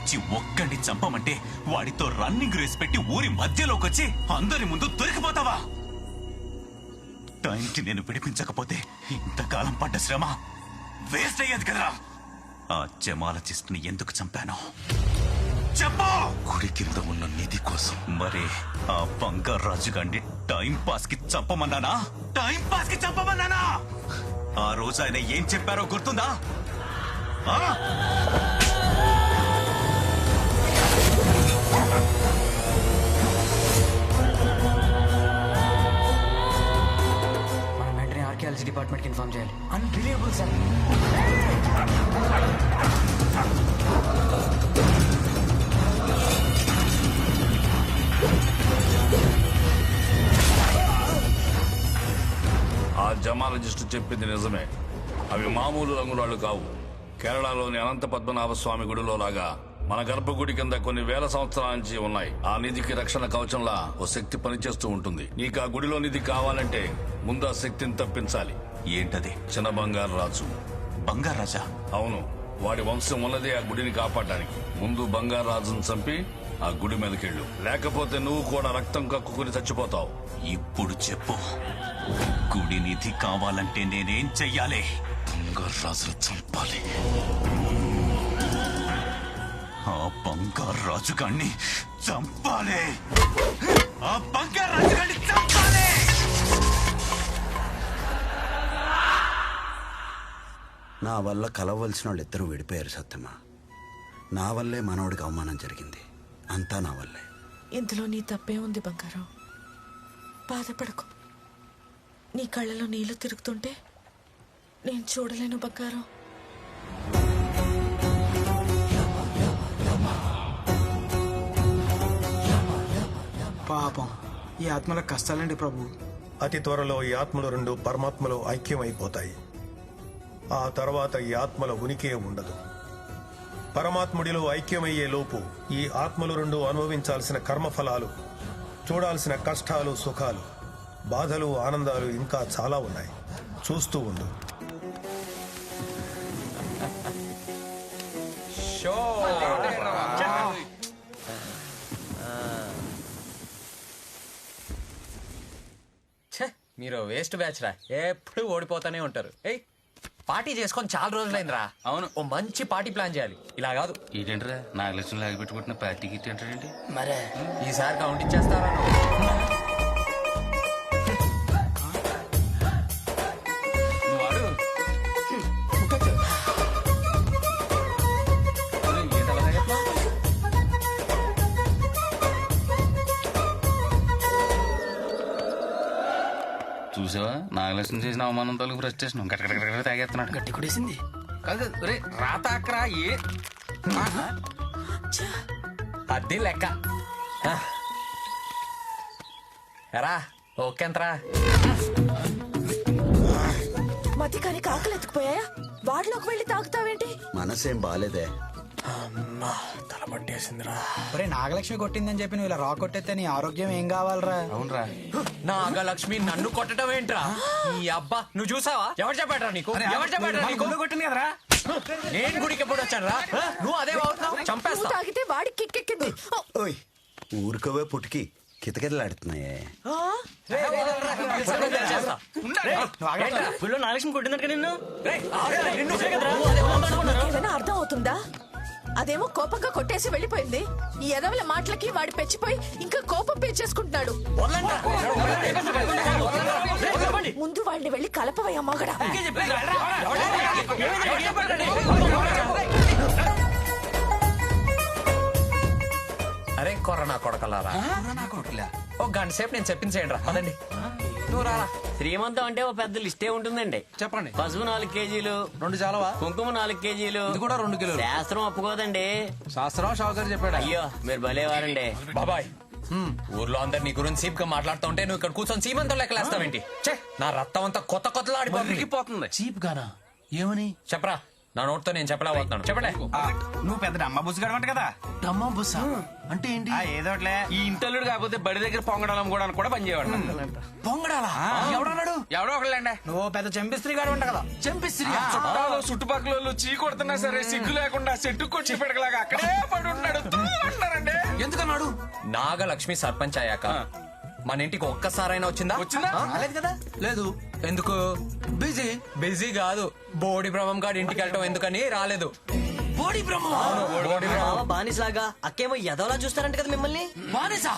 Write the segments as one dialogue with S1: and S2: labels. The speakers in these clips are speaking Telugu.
S1: మందినిచ్చి ఒక్కడిని చంపమంటే వాడితో రన్నింగ్ రేస్ పెట్టి ఊరి మధ్యలోకి వచ్చి అందరి ముందు దొరికిపోతావా? టైంకి నేను విడిపించకపోతే ఇంతకాలం పడ్డ శ్రమ వేస్ట్ అయ్యేది కదరా. ఆ జమాలజిస్ట్ని ఎందుకు చంపాను? చెప్పు!
S2: గుడి కింద ఉన్న నిధి కోసం.
S1: మరి ఆ బంగారు రాజు గారిని టైం పాస్కి చంపమన్నానా? టైం పాస్కి చంపమన్నానా? ఆ రోజు ఆయన ఏం చెప్పారో గుర్తుందా? ఆ?
S3: మనం వెంటనే ఆర్కియాలజీ డిపార్ట్మెంట్కి ఇన్ఫార్మ్ చేయాలి. అన్బిలీవబుల్ సార్
S4: ఆ జమాలజిస్ట్ చెప్పింది నిజమే. అవి మామూలు రంగురాళ్ళు కావు. కేరళలోని అనంత పద్మనాభ స్వామి గుడిలో లాగా మన గర్భగుడి కింద కొన్ని వేల సంవత్సరాల నుంచి ఉన్నాయి. ఆ నిధికి రక్షణ కవచంలా ఓ శక్తి పనిచేస్తూ ఉంటుంది. నీకు ఆ గుడిలో నిధి కావాలంటే ముందు ఆ శక్తిని తప్పించాలి.
S1: ఏంటది?
S4: చిన్న బంగారు రాజు.
S1: బంగారు రాజా?
S4: అవును. వాడి వంశం ఉన్నదే ఆ గుడిని కాపాడడానికి. ముందు బంగారు రాజును చంపి ఆ గుడి మీదకెళ్ళు. లేకపోతే నువ్వు కూడా రక్తం కక్కుకుని చచ్చిపోతావు.
S1: ఇప్పుడు చెప్పు. గుడి నిధి కావాలంటే నేనేం చెయ్యాలి?
S2: బంగారు రాజును చంపాలి.
S1: బంగారు రాజు గారిని చంపాలి. ఆ బంగారు రాజు గారిని చంపాలి.
S5: నా వల్ల కలవలసిన వాళ్ళు ఇద్దరు విడిపోయారు సత్యమ్మ. నా వల్లే మనవడికి అవమానం జరిగింది. అంతా నా వల్లే.
S6: ఇందులో నీ తప్పే ఉంది బంగారం. బాధపడకు. నీ కళ్ళలో నీళ్ళు తిరుగుతుంటే నేను చూడలేను బంగారం.
S7: పాపం. ఈ ఆత్మల కష్టాలండి ప్రభు.
S8: అతి త్వరలో ఈ ఆత్మలు రెండు పరమాత్మలు ఐక్యమైపోతాయి. ఆ తర్వాత ఈ ఆత్మల ఉనికే ఉండదు. పరమాత్ముడిలో ఐక్యమయ్యే లోపు ఈ ఆత్మలు రెండు అనుభవించాల్సిన కర్మఫలాలు చూడాల్సిన కష్టాలు సుఖాలు బాధలు ఆనందాలు ఇంకా చాలా ఉన్నాయి. చూస్తూ ఉండు.
S9: మీరు వేస్ట్ బ్యాచ్ రా. ఎప్పుడు ఓడిపోతానే ఉంటారు. ఏయ్ పార్టీ చేసుకొని చాలా రోజులైందిరా. అవును. ఓ మంచి పార్టీ ప్లాన్ చేయాలి. ఇలా కాదు.
S10: ఏంటంట్రా నాగలక్ష్మి లాగి పెట్టుకుంటున్న పార్టీ గిట్టి ఏంటంటే
S9: మరే ఈసారి కౌంట్ ఇచ్చేస్తారా
S10: నాగలక్ష్మి చేసిన అవమానం తాలూకు ఫ్రస్ట్రేషన్ గట్ట తాగేస్తున్నాడు.
S3: గట్టి కొడేసింది
S9: కాదు రే రాతాక్రా ఏ? అది లెక్క. ఎరా ఓకేంతరా
S6: మధ్యకానికి ఆకలి ఎత్తుకుపోయాయా? వాడిలోకి వెళ్ళి తాగుతావేంటి?
S5: మనసేం బాలేదే.
S3: తల పట్టేసిందిరా
S7: ఒరే నాగలక్ష్మి కొట్టిందని చెప్పి నువ్వు ఇలా రా కొట్టేస్తే నీ ఆరోగ్యం ఏం కావాలరా?
S10: అవునరా.
S9: నాగలక్ష్మి నన్ను కొట్టడం ఏంట్రా? ఈ అబ్బా నువ్వు చూసావా? ఎవరు చెప్పాడ్రా నీకు? ఎవరు చెప్పాడ్రా నీకు?
S7: కొట్టింది కదరా?
S9: నేను గుడికి ఎప్పుడు వచ్చాను రా నువ్వు అదే అవుతున్నావు
S6: నువ్వు
S9: చంపేస్తా.
S6: తాగితే వాడికి కిక్కెక్కింది
S5: ఓయ్. ఊరుకోవే పుట్టికి కితకితలాడుతున్నాయే.
S3: నాగలక్ష్మి కొట్టిందట నిన్ను?
S6: అర్థం అవుతుందా? అదేమో కోపంగా కొట్టేసి వెళ్ళిపోయింది. ఈ ఎదవల మాటలకి వాడి పెచ్చిపోయి ఇంకా కోపం పెంచేసుకుంటున్నాడు. ముందు వాళ్ళని వెళ్ళి కలపవయ్యా మగడా.
S9: అరే కొరనా కొడకలారా? ఓ గంట సేపు నేను చెప్పించేయండి రా పదండి. నువ్వు రారా
S3: శ్రీమంతం అంటే ఓ పెద్ద లిస్టే ఉంటుందండి.
S9: చెప్పండి.
S3: పసుపు నాలుగు కేజీలు
S9: రెండు చాలవా?
S3: కుంకుమ నాలుగు కేజీలు
S9: ఇది కూడా రెండు కిలోలు.
S3: శాస్త్రం ఒప్పుకోదండి.
S9: శాస్త్రం షావుకర్ చెప్పాడు?
S3: అయ్యో మీరు భలేవారండి.
S9: బాబాయ్ ఊర్లో అందరు నీ గురించి సీప్గా మాట్లాడుతూ ఉంటే నువ్వు ఇక్కడ కూర్చొని సీమంతో లెక్కలేస్తావేంటి ఛే, నా రక్తం అంతా కొత్త కొత్తలో ఆడిపోతుంది
S10: చీప్ గానా ఏమని?
S9: చెప్పరా. నా నోట్తో నేను చెప్పలేకపోతున్నాను. చెప్పలే
S10: నువ్వు పెద్ద అమ్మ బుస్ గడవంట కదా?
S2: అమ్మా బుస్స అంటే ఏంటి?
S10: ఏదోట్లే ఈ ఇంటల్లుడు కాకపోతే బడి దగ్గర పొంగడాలం కూడా కూడా పనిచేయవాడు
S2: పొంగడాలా? ఎవడన్నాడు?
S10: ఎవడో ఒకళ్ళండి.
S7: నువ్వు పెద్ద చెంపిస్త్రీ గాడు ఉంట కదా.
S2: చంపిస్త్రీ
S10: చుట్టాలు చుట్టుపక్కల వాళ్ళు చీ కొడుతున్నా సరే సిగ్గు లేకుండా చెట్టు కొట్టి పెడకలాగా అక్కడే పడి ఉన్నాడు
S2: ఎందుకన్నాడు?
S9: నాగలక్ష్మి సర్పంచ్ అయ్యాక మన ఇంటికి ఒక్కసారైనా వచ్చిందా?
S10: వచ్చిందా?
S9: రాలేదు కదా?
S2: లేదు.
S9: ఎందుకు?
S2: బిజీ.
S9: బిజీ కాదు. బోడి బ్రహ్మం గారి ఇంటికి వెళ్ళటం ఎందుకని రాలేదు.
S2: బోడి బ్రహ్మ?
S9: బోడి బ్రహ్మం.
S3: బానిసలాగా అక్కేమో ఎదవలా చూస్తారంట కదా మిమ్మల్ని.
S2: బానేసా?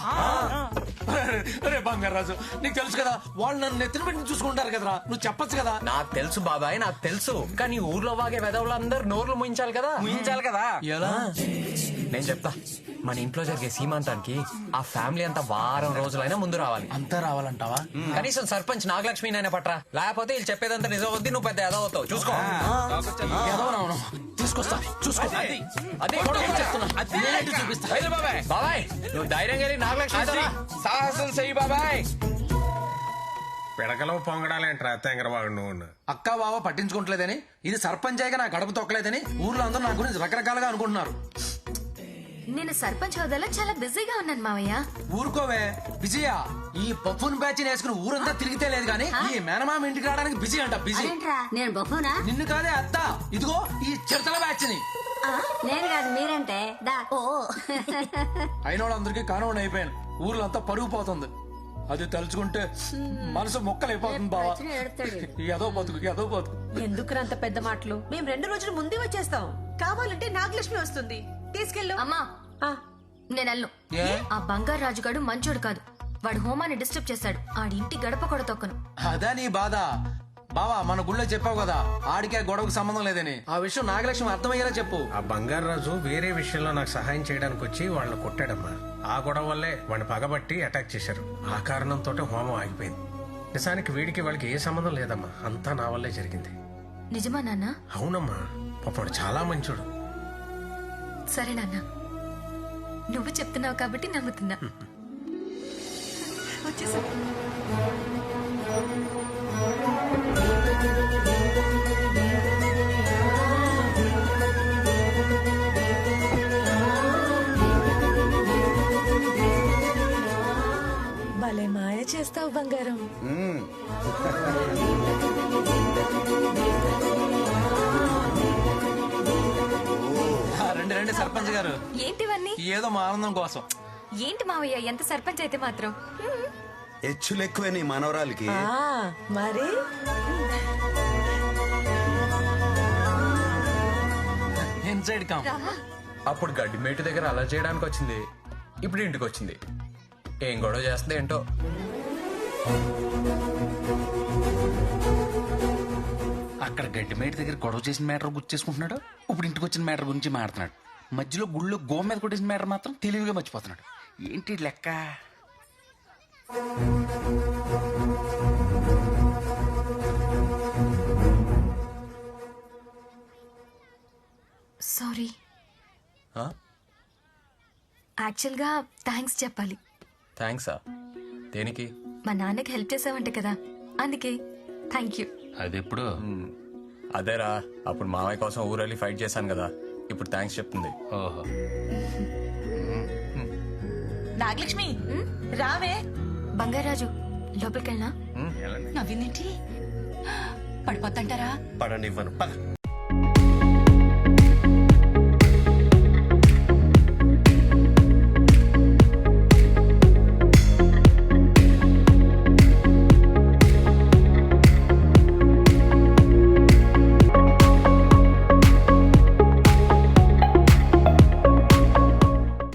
S2: రే బంగారాజు నీకు తెలుసు కదా వాళ్ళు నన్ను నెత్తిన పెట్టి చూసుకుంటారు కదరా. నువ్వు చెప్పొచ్చు కదా?
S9: నాకు తెలుసు బాబాయ్ నాకు తెలుసు. కానీ ఊర్లో వాగే వెదవులందరూ నోర్లు ముయించాలి కదా.
S10: ముయించాలి కదా?
S2: ఎలా
S9: నేను చెప్తా. మన ఇంట్లో జరిగే సీమంతానికి ఆ ఫ్యామిలీ అంతా వారం రోజులైనా ముందు రావాలి.
S2: అంతా రావాలంటావా?
S9: కనీసం సర్పంచ్ నాగలక్ష్మి నైనా పట్రా. లేకపోతే వీళ్ళు చెప్పేదంతా నిజం వద్ది నువ్వు పెద్ద ఎదవ అవుతావు. చూసుకో.
S2: ఎదవనవును తీసుకొస్తా. చూసుకో.
S9: అదే. చెప్తున్నా.
S2: నేనేంటి చూపిస్తా.
S10: బాబాయ్.
S9: బాబాయ్ నువ్వు ధైర్యంగా వెళ్ళి నాగలక్ష్మి.
S10: సాహసం చెయ్యి బాబాయ్.
S8: పిడకలో పొంగడాలేంట్రా తెంగరవాడు నువ్వు
S2: అక్క బావ పట్టించుకోవట్లేదని ఇది సర్పంచ్ అయ్యగా నా గడప తొక్కలేదని ఊర్లో అందరూ నా గురించి రకరకాలుగా అనుకుంటున్నారు.
S11: నేను సర్పంచ్ హోదాలో చాలా బిజీగా ఉన్నాను మావయ్య.
S2: ఊరుకోవే. విజయ ఈ పప్పున్ బ్యాచ్ వేసుకుని ఊరంతా తిరిగితే లేదు కానీ ఈ మేనమామ ఇంటికి రావడానికి బిజీ అంట బిజీ.
S11: అదేంట్రా? నేను బొమ్మనా?
S2: నిన్ను కాదే అత్త. ఇదిగో ఈ చిరతల బ్యాచ్ని.
S11: నేను కాదు మీరంటే. దా ఓ.
S2: అయిన వాళ్ళందరికీ కానవని అయిపోయాను. ఊర్లో అంతా పరుగు పోతుంది. అది తలుచుకుంటే మనసు మొక్కలైపోతుంది బావా. ఏదో బతుకు ఏదో బతుకు.
S6: ఎందుకు అంత పెద్ద మాటలు? మేము రెండు రోజులు ముందే వచ్చేస్తాం. కావాలంటే నాగలక్ష్మి వస్తుంది. తీసుకెళ్ళు.
S11: అమ్మా. నేను అల్లు
S2: ఏ?
S11: ఆ బంగారు రాజుగాడు మంచోడు కాదు. వాడు హోమాన్ని డిస్టర్బ్ చేశాడు ఆడి ఇంటి గడప కూడా తొక్కను
S2: అదా నీ బాధ? బావా మన గుళ్ళో చెప్పావు కదా ఆడికి ఆ గొడవకు సంబంధం లేదని. ఆ విషయం నాగలక్ష్మి అర్థమయ్యేలా చెప్పు.
S8: ఆ బంగారు రాజు వేరే విషయంలో నాకు సహాయం చేయడానికి వచ్చి వాళ్ళని కొట్టాడమ్మా. ఆ గొడవ వల్లే వాడిని పగబట్టి అటాక్ చేశారు. ఆ కారణంతో హోమం ఆగిపోయింది. నిజానికి వీడికి వాళ్ళకి ఏ సంబంధం లేదమ్మా. అంతా నా వల్లే జరిగింది.
S11: నిజమా నాన్న?
S8: అవునమ్మా. పాపడు చాలా మంచోడు.
S11: సరే నాన్న. నువ్వు చెప్తున్నావు కాబట్టి నమ్ముతున్నా. వచ్చేసా
S6: భలే మాయ చేస్తావు బంగారం.
S2: రండి సర్పంచ్ గారు.
S11: ఏంటివన్నీ?
S2: ఏదో మా ఆనందం కోసం.
S11: ఏంటి మావయ్య ఎంత సర్పంచ్ అయితే మాత్రం.
S5: హెచ్చులు ఎక్కువే నీ మనవరాలకి.
S6: ఆ, మరి?
S2: Inside calm.
S9: అప్పుడు గడ్డి మేటు దగ్గర అలా చేయడానికి వచ్చింది. ఇప్పుడు ఇంటికి వచ్చింది. ఏం గొడవ చేస్తుంది ఏంటో?
S10: అక్కడ గడ్డి మేట దగ్గర గొడవ చేసిన మ్యాటర్ గుర్తు చేసుకుంటున్నాడు? ఇప్పుడు ఇంటికి వచ్చిన మ్యాటర్ గురించి మాట్లాడుతున్నాడు. మధ్యలో గుళ్ళో గో మీద కొట్టేసిన మ్యాటర్ మాత్రం తెలివిగా మర్చిపోతున్నాడు. ఏంటి లెక్క?
S11: సారీ? యాక్చువల్గా థ్యాంక్స్ చెప్పాలి.
S9: థ్యాంక్సా దేనికి?
S11: మా నాన్నకి హెల్ప్ చేసావంట కదా. అందుకే. Thank you.
S10: అది ఎప్పుడు
S9: అదేరా అప్పుడు మామయ్య కోసం ఊరెళ్ళి ఫైట్ చేశాను కదా. ఇప్పుడు థ్యాంక్స్ చెప్తుంది.
S10: ఓహో.
S6: నాగలక్ష్మి రావే.
S11: బంగారాజు లోపలికెళ్ళనా?
S1: పడనివ్వను. పద.